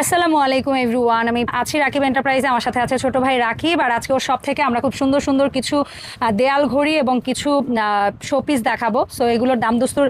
আসসালামু আলাইকুম এভরিওয়ান আমি আছি রাকিব এন্টারপ্রাইজে আমার সাথে আছে ছোট ভাই রাকিব, আর আজকে ওর সব থেকে আমরা খুব সুন্দর সুন্দর কিছু দেয়াল ঘড়ি এবং কিছু শোপিস দেখাবো। সো এগুলোর দাম দস্তুর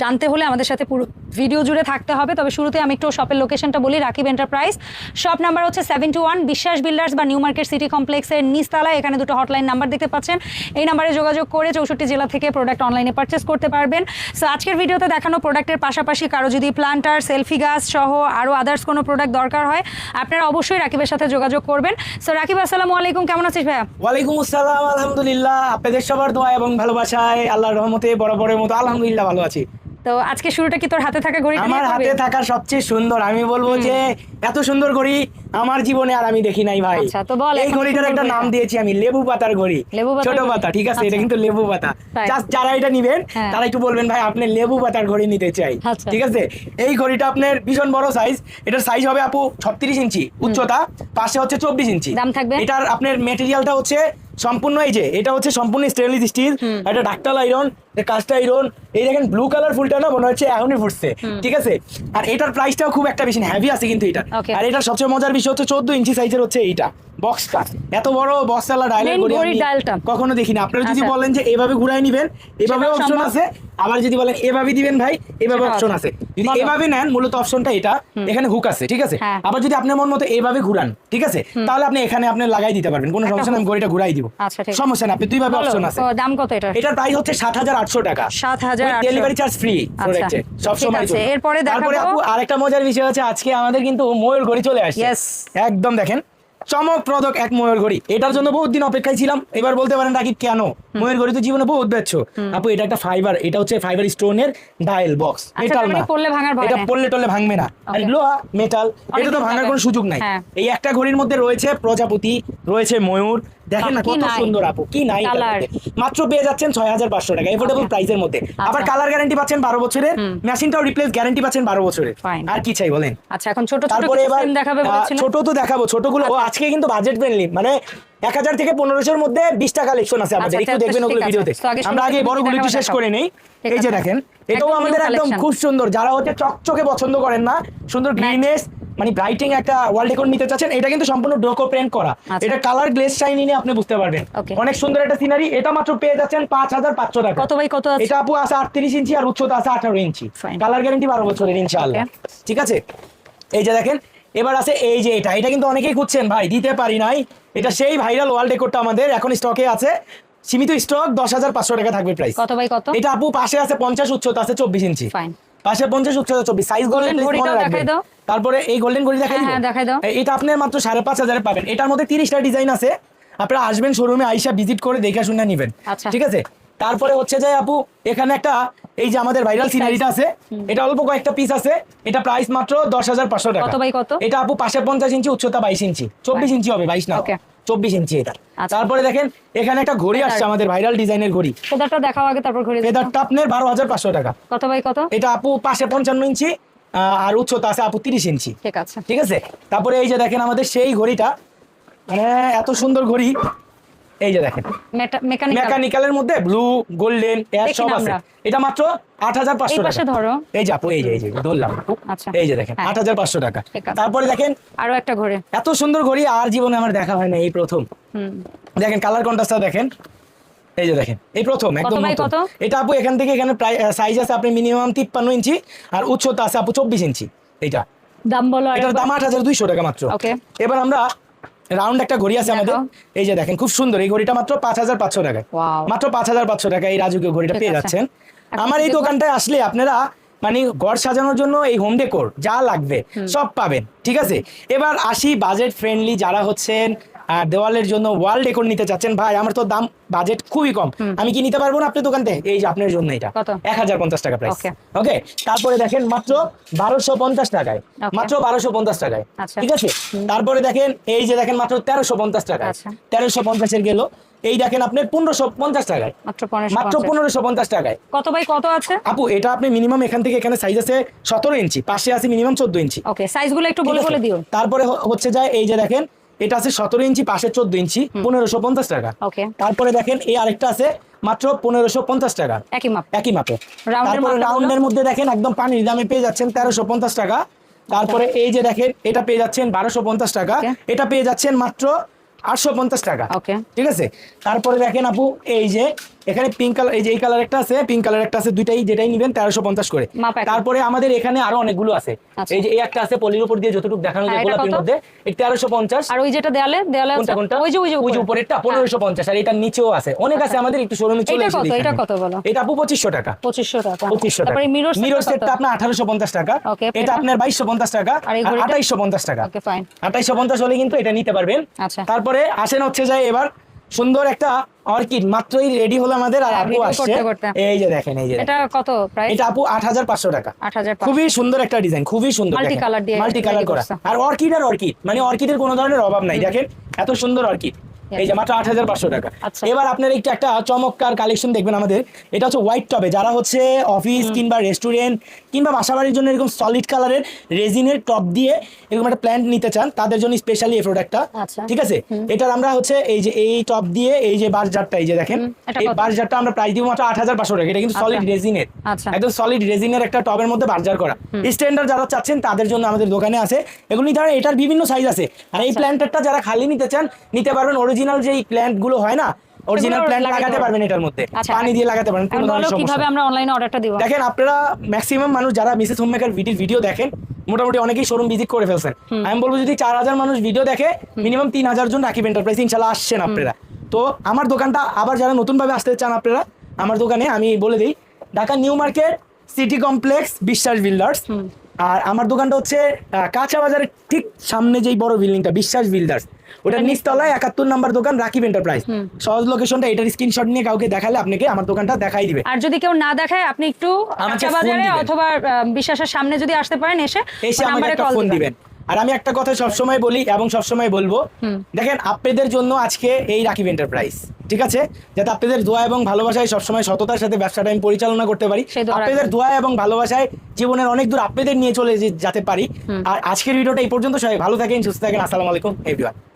জানতে হলে আমাদের সাথে পুরো ভিডিও জুড়ে থাকতে হবে। তবে শুরুতে আমি একটু শপের লোকেশনটা বলি, রাকিব এন্টারপ্রাইজ শপ নাম্বার হচ্ছে seven two one Biswas builders বা নিউ মার্কেট সিটি কমপ্লেক্সের নিচতলায়। এখানে দুটো হটলাইন নাম্বার দেখতে পাচ্ছেন। এই নাম্বারে যোগাযোগ করে চৌষট্টি জেলা থেকে প্রোডাক্ট অনলাইনে পারচেস করতে পারবেন। সো আজকের ভিডিওতে দেখানো প্রোডাক্টের পাশাপাশি কারও যদি প্লান্টার সেলফি গাছ সহ আরও আদার্স কোনো প্রোডাক্ট দরকার হয়, আপনারা অবশ্যই রাকিবের সাথে যোগাযোগ করবেন। সো রাকিব, আসসালামু আলাইকুম, কেমন আছিস ভাইয়া? ওয়ালাইকুম আসসালাম, আলহামদুলিল্লাহ, আপনাদের সবার দোয়া এবং ভালোবাসায় আল্লাহর রহমতে বড় বড়ের মতো, আলহামদুলিল্লাহ, ভালো আছি। তো আজকে শুরুটা কি তোর হাতে থাকা ঘড়ি আমার হাতে থাকা সবচেয়ে সুন্দর আমি বলব যে এত সুন্দর ঘড়ি আমার জীবনে আর আমি দেখি নাই ভাই আচ্ছা, তো বল এই ঘড়িটার একটা নাম দিয়েছি আমি লেবু পাতার ঘড়ি ছোট পাতা ঠিক আছে এটা আচ্ছা। কিন্তু লেবু পাতা। Just যারা এটা নিবেন হ্যাঁ। তারা একটু বলবেন ভাই আপনি লেবু পাতার ঘড়ি নিতে চাই আচ্ছা। ঠিক আছে এই ঘড়িটা আপনার ভীষণ বড় সাইজ এটার সাইজ হবে আপু ছত্রিশ ইঞ্চি উচ্চতা পাশে হচ্ছে চব্বিশ ইঞ্চি দাম থাকবে? এটার আপনার মেটেরিয়ালটা হচ্ছে সম্পূর্ণ এই যে এটা হচ্ছে সম্পূর্ণ স্টেনলেস স্টিল এটা ডাক্তার আইরন কাস্ট আইরন এই দেখেন ব্লু কালার ফুলটা না মনে হচ্ছে এখনই ফুটছে ঠিক আছে? আর এটার প্রাইসটাও খুব একটা বেশি হ্যাভি আছে কিন্তু এটা। আর এটা সবচেয়ে মজার বিষয় হচ্ছে চোদ্দ ইঞ্চি সাইজের হচ্ছে এইটা। বক্সটা এত বড় বক্স ডায়ালের ঘড়ি কখনো দেখিনি। আপনারা যদি আচ্ছা। বলেন যে এভাবে ঘুরাই নিবেন এভাবে অপশন আছে। আবার যদি বলেন এভাবে দিবেন ভাই এভাবে অপশন আছে। যদি এভাবে নেন মূলত অপশনটা এটা। এখানে হুক আছে ঠিক আছে? হ্যাঁ। আবার যদি আপনার মন মতো এভাবে ঘুরান ঠিক আছে? তাহলে আপনি এখানে আপনি লাগাই দিতে পারবেন। কোনো সমস্যা আমি ঘড়িটা ঘুরাই দিব। আচ্ছা। সমস্যা না আপনি দুইভাবে বলো, অপশন আছে। দাম কত এটা? এটার প্রাইস হচ্ছে সাত হাজার আটশো টাকা। 7,800 ডেলিভারি চার্জ ফ্রি আচ্ছা, সব সময়। এরপরে তারপরে দেখাবো- আপু আরেকটা মজার বিষয় আছে আজকে আমাদের কিন্তু ময়ূর ঘড়ি চলে আসছে. একদম দেখেন চমকপ্রদক এক ময়ূর ঘড়ি। এটার জন্য বহুত দিন অপেক্ষায় ছিলাম। এবার বলতে পারেন নাকি কেন? ময়ূর ঘড়ি তো জীবনে বহুত বেচছো। আপু এটা একটা ফাইবার এটা হচ্ছে ফাইবার স্টোনের ডায়াল বক্স এটা মেটাল মানে না। পড়লে ভাঙার ভয় এটা পড়লে টলে ভাঙবে না। আর লোহা মেটাল এটা তো ভাঙার কোনো সুযোগ নাই। হ্যাঁ। এই একটা ঘড়ির মধ্যে রয়েছে প্রজাপতি রয়েছে ময়ূর দেখেন না কত সুন্দর আপু কি নাই? মাত্র পেয়ে যাচ্ছেন ছয় হাজার পাঁচশো টাকা এফোর্ডেবল প্রাইসের মধ্যে। আবার আচ্ছা। কালার গ্যারান্টি পাচ্ছেন বারো বছরের মেশিনটাও রিপ্লেস গ্যারান্টি পাচ্ছেন বারো বছরের। আর কি চাই বলেন? আচ্ছা এখন ছোট ছোট তারপরে এবার দেখাবে ছোট তো দেখাবো ছোটগুলো। ও আজকে কিন্তু বাজেট ফ্রেন্ডলি মানে এক হাজার থেকে পনেরোশোর মধ্যে বিশ টাকা কালেকশন আছে আমাদের। আচ্ছা, একটু আচ্ছা, দেখবেন ওগুলো ভিডিওতে আমরা আগে বড়গুলো শেষ করে নেই। এই যে দেখেন এটাও আমাদের একদম খুব সুন্দর। যারা হচ্ছে চকচকে পছন্দ করেন না সুন্দর গ্রিনেস মানে ব্রাইটিং একটা ওয়ার্ল্ড ডেকোর নিতে চাচ্ছেন এটা কিন্তু সম্পূর্ণ ডোকো প্রিন্ট করা। আচ্ছা। এটা কালার গ্লেস শাইনি নিয়ে আপনি বুঝতে পারবেন। অনেক সুন্দর একটা সিনারি এটা মাত্র পেয়ে যাচ্ছেন পাঁচ হাজার পাঁচশো টাকা। কত বাই কত আছে? এটা আপু আছে আটত্রিশ ইঞ্চি আর উচ্চতা আছে আঠারো ইঞ্চি। কালার গ্যারান্টি বারো বছরের ইনশাআল্লাহ। ঠিক আছে? এই যে দেখেন এবার আছে এই যে এটা। এটা কিন্তু অনেকেই খুঁজছেন ভাই দিতে পারি নাই। এটা সেই ভাইরাল ওয়ার্ল্ড রেকর্ডটা আমাদের এখন স্টকে আছে। সীমিত স্টক দশ হাজার পাঁচশো টাকা থাকবে প্রাইস কত বাই কত? এটা আপু পাশে আছে পঞ্চাশ উচ্চতা আছে চব্বিশ ইঞ্চি. পাশে পঞ্চাশ উচ্চতা চব্বিশ। সাইজ ঘড়িটাও দেখাই দাও। তারপরে এই গোল্ডেন ঘড়ি দেখাই হ্যাঁ, হ্যাঁ, দেখাই দাও। এটা আপনার মাত্র সাড়ে পাঁচ হাজারে পাবেন। এটার মধ্যে তিরিশটা ডিজাইন আছে। আপনারা আসবেন শোরুমে আইসা ভিজিট করে দেখে শুনে নিবেন। আচ্ছা। ঠিক আছে? তারপরে হচ্ছে যে আপু এখানে একটা এই যে আমাদের ভাইরাল সিনারিটা আছে এটা অল্প কয়েকটা পিস আছে। এটা প্রাইস মাত্র দশ হাজার পাঁচশো টাকা। কত বাই কত? এটা আপু পাশে পঞ্চাশ ইঞ্চি উচ্চতা বাইশ ইঞ্চি। চব্বিশ ইঞ্চি হবে বাইশ না. চব্বিশ ইঞ্চি এটা। আচ্ছা। তারপরে দেখেন এখানে একটা ঘড়ি আসছে আমাদের ভাইরাল ডিজাইনের ঘড়ি। ফেদারটা দেখাও আগে তারপর ঘুরে ফেদারটা আপনার বারো হাজার পাঁচশো টাকা। কত বাই কত? এটা আপু পাশে পঞ্চান্ন ইঞ্চি আর উচ্চতা আছে আপু তিরিশ ইঞ্চি। ঠিক আছে। ঠিক আছে? তারপরে এই যে দেখেন আমাদের সেই ঘড়িটা মানে এত সুন্দর ঘড়ি। এই যে দেখেন। মেকানিক্যাল মেকানিক্যালের মধ্যে ব্লু গোল্ডেন এয়ার সব আছে। এটা মাত্র আট হাজার পাঁচশো টাকা। ধরো। এই যে আপু এই যে এই যে ধরলাম আচ্ছা। এই যে দেখেন হ্যাঁ। আট হাজার পাঁচশো টাকা। তারপরে দেখেন আরও একটা ঘুরে এত সুন্দর ঘড়ি আর জীবনে আমার দেখা হয় না এই প্রথম। দেখেন কালার কন্ট্রাস্টটা দেখেন। এই যে দেখেন এই প্রথম একদম? এটা আপু এখান থেকে এখানে সাইজ আছে আপনি মিনিমাম তিপ্পান্ন ইঞ্চি আর উচ্চতা আছে আপু চব্বিশ ইঞ্চি এটা দাম বলো এটার দাম আট হাজার দুইশো টাকা মাত্র. এবার আমরা রাউন্ড একটা ঘড়ি আছে আমাদের। এই যে দেখেন খুব সুন্দর এই ঘড়িটা মাত্র পাঁচ হাজার পাঁচশো Wow. মাত্র পাঁচ হাজার পাঁচশো টাকা এই রাজুকে ঘড়িটা পেয়ে যাচ্ছেন। আমার এই দোকানটায় আসলে আপনারা মানে ঘর সাজানোর জন্য এই হোম ডেকোর যা লাগবে সব পাবেন ঠিক আছে? এবার আসি বাজেট ফ্রেন্ডলি যারা হচ্ছেন আহ, দেওয়ালের জন্য ওয়াল ডেকোর নিতে চাচ্ছেন ভাই আমার তো দাম বাজেট খুবই কম। আমি কি নিতে পারব না আপনার দোকান থেকে এই যে আপনার জন্য এটা। এক হাজার পঞ্চাশ টাকা প্রাইস ওকে। তারপরে দেখেন মাত্র বারোশো পঞ্চাশ টাকায়। মাত্র বারোশো পঞ্চাশ টাকায়। আচ্ছা। ঠিক আছে? তারপরে দেখেন এই যে দেখেন মাত্র তেরোশো পঞ্চাশ টাকায়। আচ্ছা। তেরোশো পঞ্চাশের গেল। এই দেখেন আপনার পনেরোশো পঞ্চাশ টাকায়। মাত্র পনেরোশো পঞ্চাশ। টাকায়। কত বাই কত আছে? আপু এটা আপনি মিনিমাম এখান থেকে এখানে সাইজ আছে সতেরো ইঞ্চি পাশে আছে মিনিমাম চোদ্দ ইঞ্চি। ওকে সাইজগুলো একটু বলে বলে দিও। তারপরে হচ্ছে যায় এই যে দেখেন এটা আছে সতেরো ইঞ্চি পাশে চোদ্দ ইঞ্চি পনেরোশো পঞ্চাশ টাকা। তারপরে দেখেন এই আরেকটা আছে মাত্র পনেরোশো পঞ্চাশ টাকা। একই মাপ। একই মাপে। রাউন্ডের তারপরে রাউন্ডের মধ্যে দেখেন একদম পানির দামে পেয়ে যাচ্ছেন তেরোশো পঞ্চাশ টাকা। তারপরে এই যে দেখেন এটা পেয়ে যাচ্ছেন বারোশো পঞ্চাশ টাকা। এটা পেয়ে যাচ্ছেন মাত্র আটশো পঞ্চাশ টাকা। ওকে। ঠিক আছে? তারপরে দেখেন আপু এই যে এখানে পিঙ্ক কালার এই যে এই কালার একটা আছে পিঙ্ক কালার একটা আছে দুইটাই যেটাই নিবেন তেরোশো পঞ্চাশ করে। তারপরে আমাদের এখানে আরও অনেকগুলো আছে। আচ্ছা। এই যে এই একটা আছে পলির উপর দিয়ে যতটুকু দেখানো হ্যাঁ, যায় এটা গোলাপির? মধ্যে এই তেরোশো পঞ্চাশ। আর ওই যেটা দেয়ালে দেয়ালে কোনটা কোনটা? ওই যে ওই যে ওই যে উপরেরটা পনেরোশো পঞ্চাশ আর এটার নিচেও আছে। অনেক আছে আমাদের একটু শোরুমে চলে এটা এসে কত? দেখে এটা কত বলো? এটা আপু পঁচিশশো টাকা। পঁচিশশো টাকা। পঁচিশশো টাকা। তারপরে মিরর মিরর সেটটা আপনার আঠারোশো পঞ্চাশ টাকা। এটা? আপনার বাইশশো পঞ্চাশ টাকা আর এই আর আঠাইশশো পঞ্চাশ টাকা। আঠাইশশো পঞ্চাশ হলে কিন্তু এটা নিতে পারবেন। আচ্ছা। তারপরে আসেন হচ্ছে যায় এবার সুন্দর একটা অর্কিড মাত্রই রেডি হলো আমাদের আর হ্যাঁ, আপু আসছে। এই যে দেখেন এই যে। এটা কত প্রাইস এটা আপু আট হাজার পাঁচশো টাকা। 8500 খুবই সুন্দর একটা ডিজাইন খুবই সুন্দর মাল্টি কালার দিয়ে মাল্টি কালার করা। আর অর্কিড আর অর্কিড মানে অর্কিডের কোনো ধরনের অভাব নাই। দেখেন এত সুন্দর অর্কিড। এই যে মাত্র আট হাজার পাঁচশো টাকা। আচ্ছা। এবার আপনার একটু একটা চমৎকার কালেকশন দেখবেন আমাদের। এটা হচ্ছে হোয়াইট টবে যারা হচ্ছে অফিস কিংবা রেস্টুরেন্ট কিংবা বাসাবাড়ির জন্য এরকম সলিড কালারের রেজিনের টপ দিয়ে এরকম একটা প্ল্যান্ট নিতে চান তাদের জন্য স্পেশালি এই প্রোডাক্টটা আচ্ছা। ঠিক আছে? এটার আমরা হচ্ছে এই যে এই টপ দিয়ে এই যে বাস জারটা এই যে দেখেন এই বাস জারটা আমরা প্রাইস দিব মাত্র আট হাজার পাঁচশো টাকা। এটা কিন্তু। সলিড রেজিনের আচ্ছা। একদম সলিড রেজিনের একটা টবের মধ্যে বার্জার করা। স্ট্যান্ডার্ড যারা চাচ্ছেন তাদের জন্য আমাদের দোকানে আছে। এগুলি পারেন এটার বিভিন্ন সাইজ আছে। আর এই। প্ল্যান্টারটা যারা খালি নিতে চান নিতে পারবেন অরিজিনাল যেই প্ল্যান্টগুলো হয় না অরিজিনাল প্ল্যান্ট লাগাতে পারবেন। এটার মধ্যে। আচ্ছা। পানি দিয়ে লাগাতে পারেন কোনো ধরনের সমস্যা কীভাবে আমরা অনলাইনে অর্ডারটা দিব? দেখেন আপনারা ম্যাক্সিমাম মানুষ যারা মিসেস হোমমেকার ভিডিও ভিডিও দেখেন মোটামুটি অনেকেই শোরুম ভিজিট করে ফেলছেন। আমি বলব যদি চার হাজার মানুষ ভিডিও দেখে মিনিমাম তিন হাজার জন রাকিব এন্টারপ্রাইজ ইনশাল্লাহ আসছেন আপনারা। তো আমার দোকানটা আবার যারা নতুন ভাবে আসতে চান আপনারা আমার দোকানে আমি বলে দিই Dhaka new market city complex Biswas builders. আর আমার দোকানটা হচ্ছে কাঁচা বাজারের ঠিক সামনে যেই বড় বিল্ডিংটা বিশ্বাস বিল্ডার্স ওটা নিচতলায় একাত্তর নাম্বার দোকান রাকিব এন্টারপ্রাইজ সহজ লোকেশনটা এটার স্ক্রিনশট নিয়ে কাউকে দেখালে আপনাকে আমার দোকানটা দেখাই দিবে। আর যদি কেউ না দেখায় আপনি একটু কাঁচা বাজারে অথবা বিশ্বাসের সামনে যদি আসতে পারেন এসে এসে আমাকে কল ফোন দিবেন। আর আমি একটা কথা সবসময় বলি এবং সবসময় বলব দেখেন আপনাদের জন্য আজকে এই রাকিব এন্টারপ্রাইজ ঠিক আছে? যাতে আপনাদের দোয়া এবং ভালোবাসায় সবসময় সততার সাথে ব্যবসাটা আমি পরিচালনা করতে পারি আপনাদের। দোয়া এবং ভালোবাসায় জীবনের অনেক দূর আপনাদের নিয়ে চলে যেতে পারি। আর আজকের ভিডিওটা এই পর্যন্ত সবাই ভালো থাকেন সুস্থ থাকেন আসসালামু আলাইকুম এভরিওয়ান